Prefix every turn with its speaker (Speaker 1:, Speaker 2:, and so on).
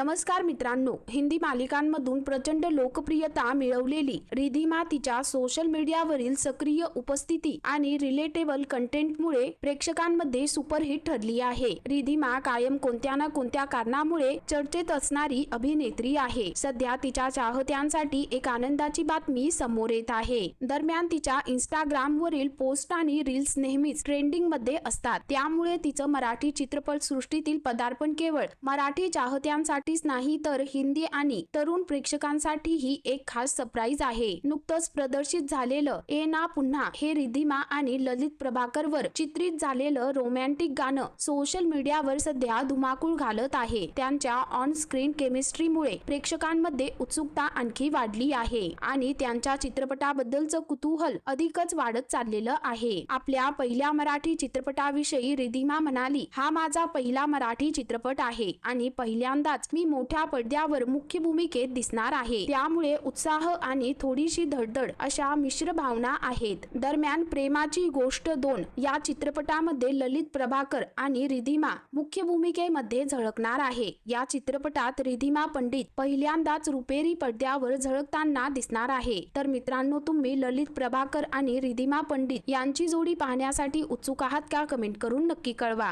Speaker 1: नमस्कार मित्रांनो हिंदी मालिकांमधून प्रचंड लोकप्रियता मिळवलेली रिधिमा तिच्या सोशल मीडियावरील सक्रिय उपस्थिती आणि रिलेटेबल कंटेंटमुळे प्रेक्षकांमध्ये सुपरहिट ठरली आहे. रिधिमा कायम कोणत्या ना कोणत्या कारणामुळे चर्चेत असणारी अभिनेत्री आहे. सध्या तिच्या चाहत्यांसाठी एक आनंदाची बातमी समोर येत आहे. दरम्यान तिच्या इंस्टाग्राम वरील पोस्ट आणि रील्स नेहमीच ट्रेंडिंगमध्ये असतात. त्यामुळे तिचं मराठी चित्रपट सृष्टीतील पदार्पण केवळ मराठी चाहत्यांसाठी चाहत्यांसाठीच नाही तर हिंदी आणि तरुण प्रेक्षकांसाठीही एक खास सरप्राईज आहे. नुकतंच प्रदर्शित झालेलं ए ना पुन्हा हे रिधिमा आणि ललित प्रभाकर वर चित्रित झालेलं रोमॅन्टिक गाणं सोशल मीडियावर सध्या धुमाकूळ घालत आहे. त्यांच्या ऑन स्क्रीन केमिस्ट्रीमुळे प्रेक्षकांमध्ये उत्सुकता आणखी वाढली आहे आणि त्यांच्या चित्रपटाबद्दलचं कुतूहल अधिकच वाढत चाललेलं आहे. आपल्या पहिल्या मराठी चित्रपटाविषयी रिधिमा म्हणाली हा माझा पहिला मराठी चित्रपट आहे आणि पहिल्यांदाच मी मोठ्या पडद्यावर मुख्य भूमिकेत दिसणार आहे. त्यामुळे उत्साह आणि थोडीशी धडधड अशा मिश्र भावना आहेत. दरम्यान प्रेमाची गोष्ट दोन या चित्रपटामध्ये ललित प्रभाकर आणि रिधिमा मुख्य भूमिकेमध्ये झळकणार आहे. या चित्रपटात रिधिमा पंडित पहिल्यांदाच रुपेरी पडद्यावर झळकताना दिसणार आहे. तर मित्रांनो तुम्ही ललित प्रभाकर आणि रिधिमा पंडित यांची जोडी पाहण्यासाठी उत्सुक आहात का? कमेंट करून नक्की कळवा.